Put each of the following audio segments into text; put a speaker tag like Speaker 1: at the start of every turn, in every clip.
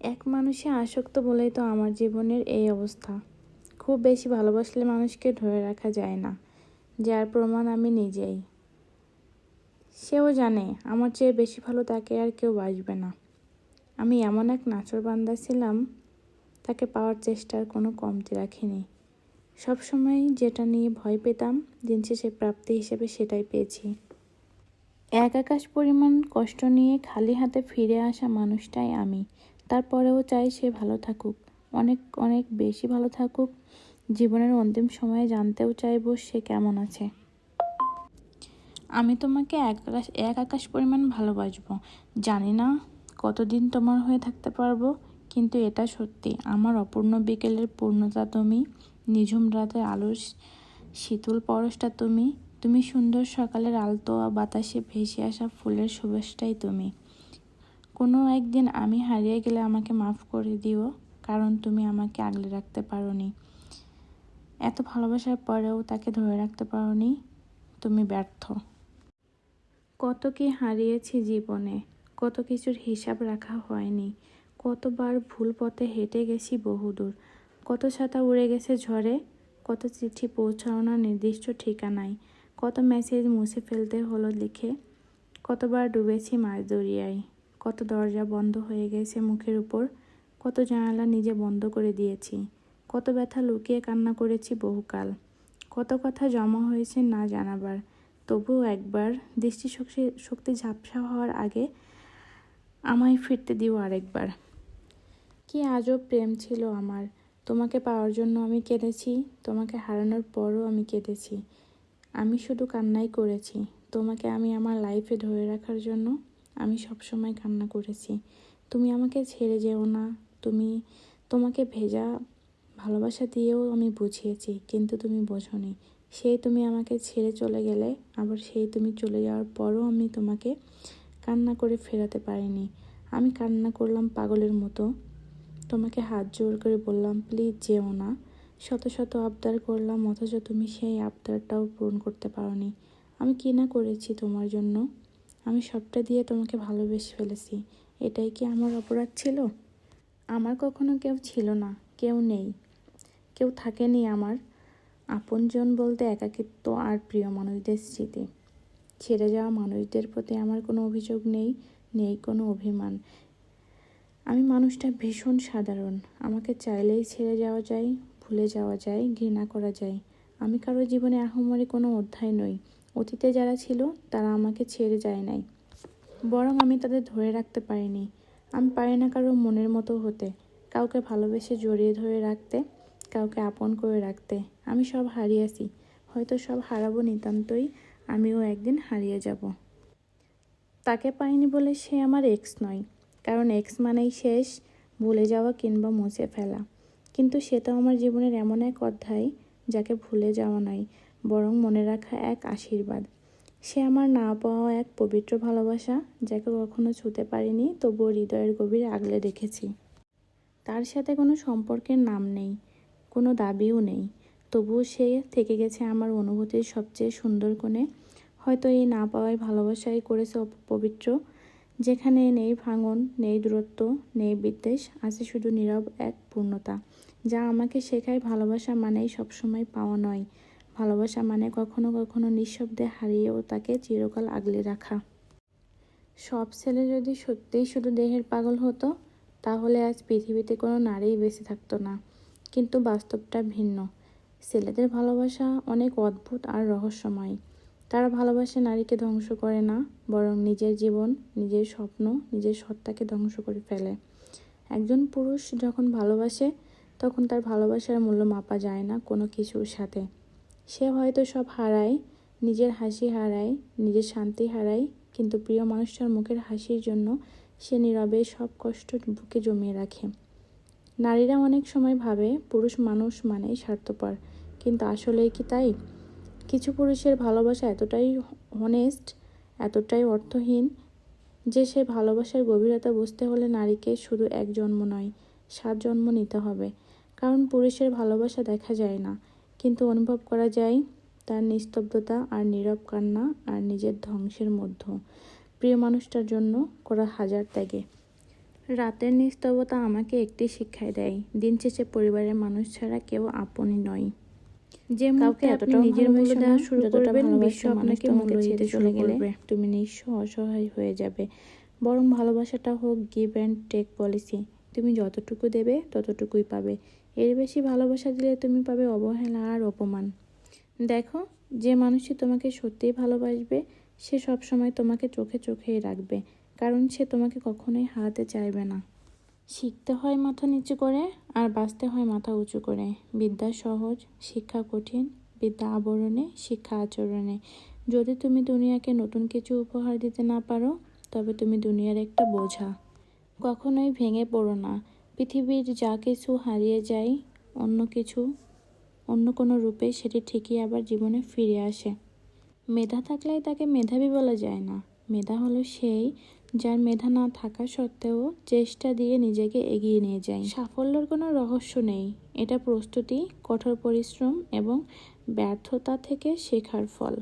Speaker 1: এক মানুষে আসক্ত বলেই তো আমার জীবনের এই অবস্থা। খুব বেশি ভালোবাসলে মানুষকে ধরে রাখা যায় না, যার প্রমাণ আমি নিজেই। সেও জানে, আমার চেয়ে বেশি ভালো তাকে আর কেউ বাসবে না। আমি এমন এক নাচর বান্দা ছিলাম, তাকে পাওয়ার চেষ্টার কোনো কমতি রাখিনি। সবসময় যেটা নিয়ে ভয় পেতাম, দিন শেষে প্রাপ্তি হিসেবে সেটাই পেয়েছি। এক আকাশ পরিমাণ কষ্ট নিয়ে খালি হাতে ফিরে আসা মানুষটাই আমি তারপরেও চাই সে ভালো থাকুক। অনেক অনেক বেশি ভালো থাকুক। জীবনের অন্তিম সময়ে জানতেও চাইব সে কেমন আছে। আমি তোমাকে এক আকাশ এক আকাশ পরিমাণ ভালোবাসবো। জানি না কতদিন তোমার হয়ে থাকতে পারব, কিন্তু এটা সত্যি। আমার অপূর্ণ বিকেলের পূর্ণতা তুমি, নিঝুম রাতের আলোর শীতল পরশটা তুমি তুমি সুন্দর সকালের আলতো বাতাসে ভেসে আসা ফুলের সুবাসটাই তুমি। কোনো একদিন আমি হারিয়ে গেলে আমাকে মাফ করে দিও, কারণ তুমি আমাকে আগলে রাখতে পারোনি। এত ভালোবাসার পরেও তাকে ধরে রাখতে পারোনি, তুমি ব্যর্থ। কত কি হারিয়েছি জীবনে, কত কিছুর হিসাব রাখা হয়নি, কতবার ভুল পথে হেঁটে গেছি বহুদূর, কত ছাতা উড়ে গেছে ঝড়ে, কত চিঠি পৌঁছানো না নির্দিষ্ট ঠিকানায়, কত মেসেজ মুছে ফেলতে হলো লিখে, কতবার ডুবেছি মাছ দরিয়ায় কত দরজা বন্ধ হয়ে গেছে মুখের উপর, কত জানালা নিজে বন্ধ করে দিয়েছি, কত ব্যথা লুকিয়ে কান্না করেছি বহুকাল, কত কথা জমা হয়েছে না জানাবার, তবুও একবার দৃষ্টিশক্তি শক্তি ঝাপসা হওয়ার আগে আমায় ফিরতে দিও আরেকবার। কি আজব প্রেম ছিল আমার, তোমাকে পাওয়ার জন্য আমি কেঁদেছি, তোমাকে হারানোর পরও আমি কেঁদেছি, আমি শুধু কান্নাই করেছি, তোমাকে আমি আমার লাইফে ধরে রাখার জন্য আমি সবসময় কান্না করেছি। তুমি আমাকে ছেড়ে যেও না। তুমি তোমাকে ভেজা ভালোবাসা দিয়েও আমি বুঝিয়েছি, কিন্তু তুমি বোঝনি। সেই তুমি আমাকে ছেড়ে চলে গেলে, আবার সেই তুমি চলে যাওয়ার পরও আমি তোমাকে কান্না করে ফেরাতে পারিনি। আমি কান্না করলাম পাগলের মতো। তোমাকে হাত জোর করে বললাম, প্লিজ যেও না। শত শত আবদার করলাম, অথচ তুমি সেই আবদারটাও পূরণ করতে পারোনি। আমি কি না করেছি তোমার জন্য? আমি সবটা দিয়ে তোমাকে ভালোবেসে ফেলেছি। এটাই কি আমার অপরাধ ছিল? আমার কখনো কেউ ছিল না, কেউ নেই। কেউ থাকেনি আমার। আপনজন বলতে একাকিত্ব আর প্রিয় মানুষদের স্মৃতি। ছেড়ে যাওয়া মানুষদের প্রতি আমার কোনো অভিযোগ নেই নেই কোনো অভিমান। আমি মানুষটা ভীষণ সাধারণ। আমাকে চাইলেই ছেড়ে যাওয়া যায়, ভুলে যাওয়া যায়, ঘৃণা করা যায়। আমি কারও জীবনে আহমরি কোনো অধ্যায় নই। অতীতে যারা ছিল, তারা আমাকে ছেড়ে যায় নাই। বরং আমি তাদের ধরে রাখতে পারিনি। আমি পারি না কারও মনের মতো হতে। কাউকে ভালোবেসে জড়িয়ে ধরে রাখতে, কাউকে আপন করে রাখতে। আমি সব হারিয়েছি হয়তো সব হারাবো নিতান্তই। আমিও একদিন হারিয়ে যাব। তাকে পাইনি বলে সে আমার এক্স নয়। কারণ এক্স মানেই শেষ, ভুলে যাওয়া কিংবা মুছে ফেলা। কিন্তু সে তো আমার জীবনের এমন এক অধ্যায়, যাকে ভুলে যাওয়া নয়। বরং মনে রাখা এক আশীর্বাদ। সে আমার না পাওয়া এক পবিত্র ভালোবাসা, যাকে কখনো ছুতে পারিনি, তবুও হৃদয়ের গভীরে আগলে রেখেছি। তার সাথে কোনো সম্পর্কের নাম নেই, কোনো দাবিও নেই, তবুও সে থেকে গেছে আমার অনুভূতির সবচেয়ে সুন্দর কোণে। হয়তো এই না পাওয়ায় ভালোবাসাই করেছে পবিত্র, যেখানে নেই ভাঙন, নেই দূরত্ব, নেই বিদ্বেষ, আছে শুধু নীরব এক পূর্ণতা, যা আমাকে শেখায় ভালোবাসা মানেই সবসময় পাওয়া নয়। ভালোবাসা মানে কখনো কখনো নিঃশব্দে হারিয়েও তাকে চিরকাল আগলে রাখা। সব ছেলে যদি সত্যিই শুধু দেহের পাগল হতো, তাহলে আজ পৃথিবীতে কোনো নারীই বেঁচে থাকতো না। কিন্তু বাস্তবটা ভিন্ন। ছেলেদের ভালোবাসা অনেক অদ্ভুত আর রহস্যময়। তারা ভালোবাসে নারীকে ধ্বংস করে না, বরং নিজের জীবন, নিজের স্বপ্ন, নিজের সত্তাকে ধ্বংস করে ফেলে। একজন পুরুষ যখন ভালোবাসে, তখন তার ভালোবাসার মূল্য মাপা যায় না কোনো কিছুর সাথে। সে হয়তো সব হারায়, নিজের হাসি হারায়, নিজের শান্তি হারায়, কিন্তু প্রিয় মানুষটার মুখের হাসির জন্য সে নীরবে সব কষ্ট বুকে জমিয়ে রাখে। নারীরা অনেক সময় ভাবে, পুরুষ মানুষ মানেই স্বার্থপর। কিন্তু আসলেই কি তাই? কিছু পুরুষের ভালোবাসা এতটাই অনেস্ট এতটাই অর্থহীন, যে সে ভালোবাসার গভীরতা বুঝতে হলে নারীকে শুধু এক জন্ম নয়, সাত জন্ম নিতে হবে। কারণ পুরুষের ভালোবাসা দেখা যায় না। কিন্তু অনুভব করা যায় তার নিস্তব্ধতা আর নীরব কান্না আর নিজের ধ্বংসের মধ্য। প্রিয় মানুষটার জন্য করা হাজার ত্যাগে। রাতের নিস্তবতা আমাকে একটি শিক্ষায় দেয় দিন শেষে পরিবারের মানুষ ছাড়া কেউ আপনই নয়। যে কাউকে এতটা নিজের মূল্য দেওয়া শুরু করবেন বিশ্ব আপনাকে মূল্য দিতে চলে গেলে তুমি নিঃস্ব অসহায় হয়ে যাবে। বরং ভালোবাসাটা হোক গিভ অ্যান্ড টেক পলিসি তুমি যতটুকু দেবে ততটুকুই পাবে। এর বেশি ভালোবাসা দিলে তুমি পাবে অবহেলা আর অপমান। দেখো, যে মানুষই তোমাকে সত্যিই ভালোবাসবে, সে সবসময় তোমাকে চোখে চোখেই রাখবে, কারণ সে তোমাকে কখনোই হারাতে চাইবে না। শিখতে হয় মাথা নিচু করে আর বাঁচতে হয় মাথা উঁচু করে। বিদ্যা সহজ, শিক্ষা কঠিন, বিদ্যা আবরণে, শিক্ষা আচরণে। যদি তুমি দুনিয়াকে নতুন কিছু উপহার দিতে না পারো, তবে তুমি দুনিয়ার একটা বোঝা। কখনোই ভেঙে পড়ো না। পৃথিবীর যা কিছু হারিয়ে যায়, অন্য কিছু, অন্য কোনো রূপে সেটি ঠিকই আবার জীবনে ফিরে আসে। মেধা থাকলেই তাকে মেধাবী বলা যায় না। মেধা হলো সেই যার মেধা না থাকা সত্ত্বেও চেষ্টা দিয়ে নিজেকে এগিয়ে নিয়ে যায়। সাফল্যের কোনো রহস্য নেই। এটা প্রস্তুতি, কঠোর পরিশ্রম এবং ব্যর্থতা থেকে শেখার ফল।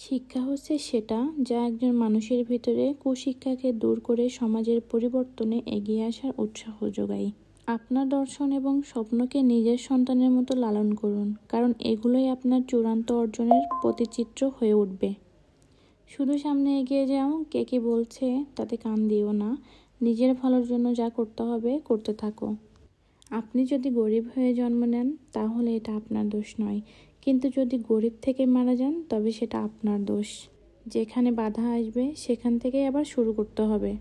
Speaker 1: শিক্ষা হচ্ছে সেটা যা একজন মানুষের ভিতরে কুশিক্ষাকে দূর করে সমাজের পরিবর্তনে এগিয়ে আসার উৎসাহ যোগায়। আপনার দর্শন এবং স্বপ্নকে নিজের সন্তানের মতো লালন করুন, কারণ এগুলোই আপনার চূড়ান্ত অর্জনের প্রতিচিত্র হয়ে উঠবে। শুধু সামনে এগিয়ে যাও, কে কে বলছে তাতে কান দিও না। নিজের ভালোর জন্য যা করতে হবে, করতে থাকো। আপনি যদি গরিব হয়ে জন্ম নেন, তাহলে এটা আপনার দোষ নয়। কিন্তু যদি গরিব থেকে মারা যান, তবে সেটা আপনার দোষ। যেখানে বাধা আসবে, সেখান থেকেই আবার শুরু করতে হবে।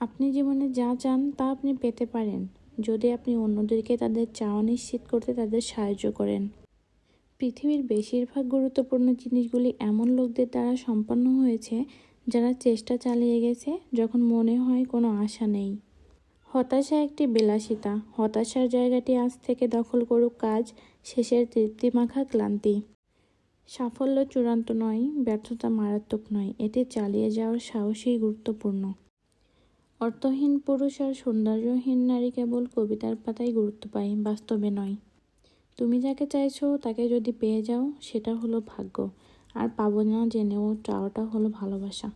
Speaker 1: আপনি জীবনে যা চান, তা আপনি পেতে পারেন। যদি আপনি অন্যদেরকে তাদের চাওয়া নিশ্চিত করতে তাদের সাহায্য করেন। পৃথিবীর বেশিরভাগ গুরুত্বপূর্ণ জিনিসগুলি এমন লোকদের দ্বারা সম্পন্ন হয়েছে, যারা চেষ্টা চালিয়ে গেছে, যখন মনে হয় কোনো আশা নেই। হতাশা একটি বিলাসিতা। হতাশার জায়গাটি আজ থেকে দখল করুক কাজ শেষের তৃপ্তিমাখা ক্লান্তি। সাফল্য চূড়ান্ত নয়, ব্যর্থতা মারাত্মক নয় এটি চালিয়ে যাওয়ার সাহসই গুরুত্বপূর্ণ। অর্থহীন পুরুষ আর সৌন্দর্যহীন নারী কেবল কবিতার পাতায় গুরুত্ব পায়, বাস্তবে নয়। তুমি যাকে চাইছো তাকে যদি পেয়ে যাও, সেটা হলো ভাগ্য। আর পাবো না জেনেও চাওয়াটা হলো ভালোবাসা।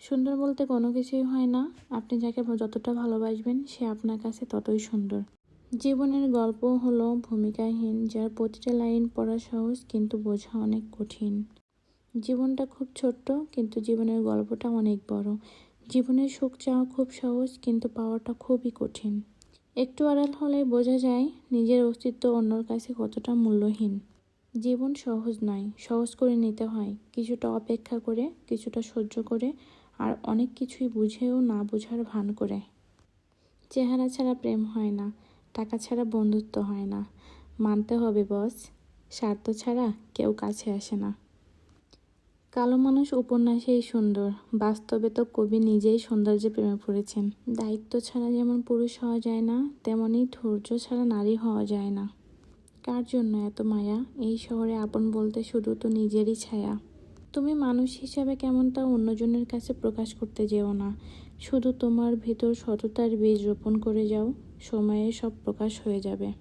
Speaker 1: সুন্দর বলতে কোনো কিছুই হয় না। আপনি যাকে যতটা ভালোবাসবেন, সে আপনার কাছে ততই সুন্দর। জীবনের গল্প হলো ভূমিকাহীন, যার প্রতিটা লাইন পড়া সহজ কিন্তু বোঝা অনেক কঠিন। জীবনটা খুব ছোট্ট, কিন্তু জীবনের গল্পটা অনেক বড়। জীবনের সুখ চাওয়া খুব সহজ, কিন্তু পাওয়াটা খুবই কঠিন। একটু আড়াল হলে বোঝা যায়, নিজের অস্তিত্ব অন্যর কাছে কতটা মূল্যহীন। জীবন সহজ নয়, সহজ করে নিতে হয়। কিছুটা অপেক্ষা করে, কিছুটা সহ্য করে, আর অনেক কিছুই বুঝেও না বোঝার ভান করে। চেহারা ছাড়া প্রেম হয় না। টাকা ছাড়া বন্ধুত্ব হয় না। মানতে হবে, বস। স্বার্থ ছাড়া কেউ কাছে আসে না। কালো মানুষ উপন্যাসেই সুন্দর। বাস্তবে তো কবি নিজেই সৌন্দর্যে প্রেমে পড়েছেন। দায়িত্ব ছাড়া যেমন পুরুষ হওয়া যায় না তেমনই ধৈর্য ছাড়া নারী হওয়া যায় না। কার জন্য এত মায়া? এই শহরে আপন বলতে শুধু তো নিজেরই ছায়া। তুমি মানুষ হিসাবে কেমন তা অন্যজনের কাছে প্রকাশ করতে যেও না। শুধু তোমার ভিতর সততার বীজ রোপণ করে যাও। সময়ে সব প্রকাশ হয়ে যাবে।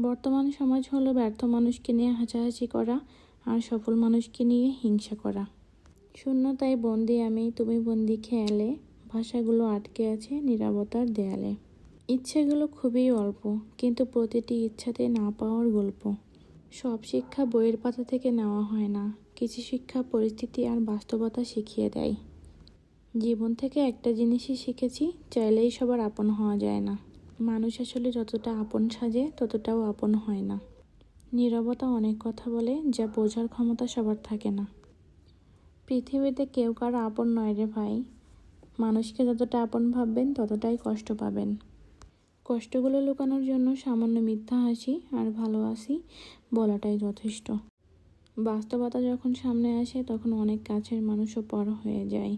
Speaker 1: বর্তমান সমাজ হলো ব্যর্থ মানুষকে নিয়ে হাসাহাসি করা আর সফল মানুষকে নিয়ে হিংসা করা। শূন্যতায় বন্দি আমি, তুমি বন্দি খেয়ালে, ভাষাগুলো আটকে আছে নিরাপত্তার দেয়ালে। ইচ্ছেগুলো খুবই অল্প, কিন্তু প্রতিটি ইচ্ছাতে না পাওয়ার গল্প। সব শিক্ষা বইয়ের পাতা থেকে নেওয়া হয় না, কিছু শিক্ষা পরিস্থিতি আর বাস্তবতা শিখিয়ে দেয়। জীবন থেকে একটা জিনিসই শিখেছি, চাইলেই সবার আপন হওয়া যায় না। মানুষ আসলে যতটা আপন সাজে, ততটাও আপন হয় না। নীরবতা অনেক কথা বলে, যা বোঝার ক্ষমতা সবার থাকে না। পৃথিবীতে কেউ কারও আপন নয় রে ভাই। মানুষকে যতটা আপন ভাববেন, ততটাই কষ্ট পাবেন। কষ্টগুলো লুকানোর জন্য সামান্য মিথ্যা হাসি আর ভালোবাসি বলাটাই যথেষ্ট। বাস্তবতা যখন সামনে আসে, তখন অনেক কাছের মানুষও পর হয়ে যায়।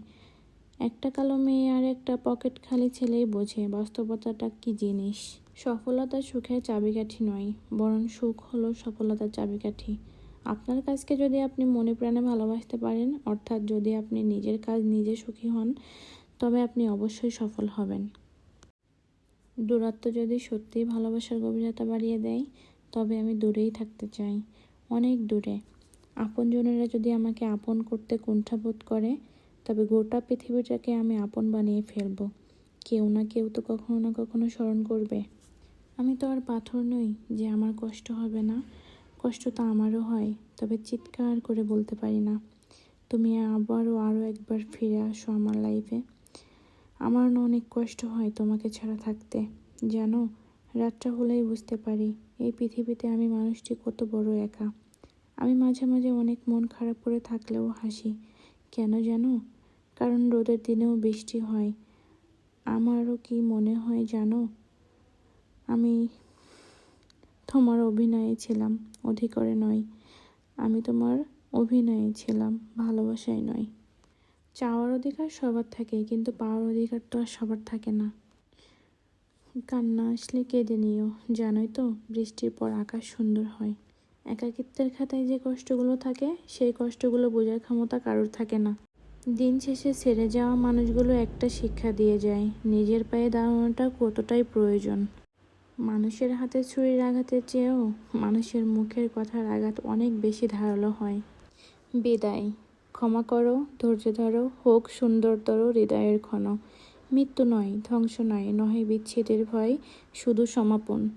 Speaker 1: একটা কালো মেয়ে আর একটা পকেট খালি ছেলেই বোঝে বাস্তবতাটা কি জিনিস। সফলতা সুখের চাবিকাঠি নয়, বরং সুখ হলো সফলতার চাবিকাঠি। আপনার কাজকে যদি আপনি মনে প্রাণে ভালোবাসতে পারেন, অর্থাৎ যদি আপনি নিজের কাজ নিজে সুখী হন, তবে আপনি অবশ্যই সফল হবেন। দূরত্ব যদি সত্যিই ভালোবাসার গভীরতা বাড়িয়ে দেয়, তবে আমি দূরেই থাকতে চাই, অনেক দূরে। আপনজনেরা যদি আমাকে আপন করতে কুণ্ঠাবোধ করে তবে গোটা পৃথিবীটাকে আমি আপন বানিয়ে ফেলব। কেউ না কেউ তো কখনো না কখনো স্মরণ করবে। আমি তো আর পাথর নই যে আমার কষ্ট হবে না। কষ্ট তো আমারও হয়, তবে চিৎকার করে বলতে পারি না। তুমি আবারও আরও একবার ফিরে আসো আমার লাইফে। আমার না অনেক কষ্ট হয় তোমাকে ছাড়া থাকতে। জানো, রাতটা হলেই বুঝতে পারি, এই পৃথিবীতে আমি মানুষটি কত বড় একা। আমি মাঝে মাঝে অনেক মন খারাপ করে থাকলেও হাসি। কেন জানো কারণ রোদের দিনেও বৃষ্টি হয়। আমারও কি মনে হয় জানো? আমি তোমার অভিনয়ে ছিলাম, অধিকরে নয়। আমি তোমার অভিনয়ে ছিলাম, ভালোবাসায় নয়। চাওয়ার অধিকার সবার থাকে, কিন্তু পাওয়ার অধিকার তো আর সবার থাকে না। কান্না আসলে কেঁদে নিও, জানোই তো বৃষ্টির পর আকাশ সুন্দর হয়। একাকিত্বের খাতায় যে কষ্টগুলো থাকে, সেই কষ্টগুলো বোঝার ক্ষমতা কারোর থাকে না। দিন শেষে ছেড়ে যাওয়া মানুষগুলো একটা শিক্ষা দিয়ে যায়, নিজের পায়ে দাঁড়ানোটা কতটাই প্রয়োজন? মানুষের হাতে ছুরির আঘাতের চেয়েও মানুষের মুখের কথার আঘাত অনেক বেশি ধারালো হয়। বিদায়। ক্ষমা করো, ধৈর্য ধরো, হোক সুন্দরতর হৃদয়ের ক্ষণ। মৃত্যু নয়, ধ্বংস নয়, নহে বিচ্ছেদের ভয়, শুধু সমাপন।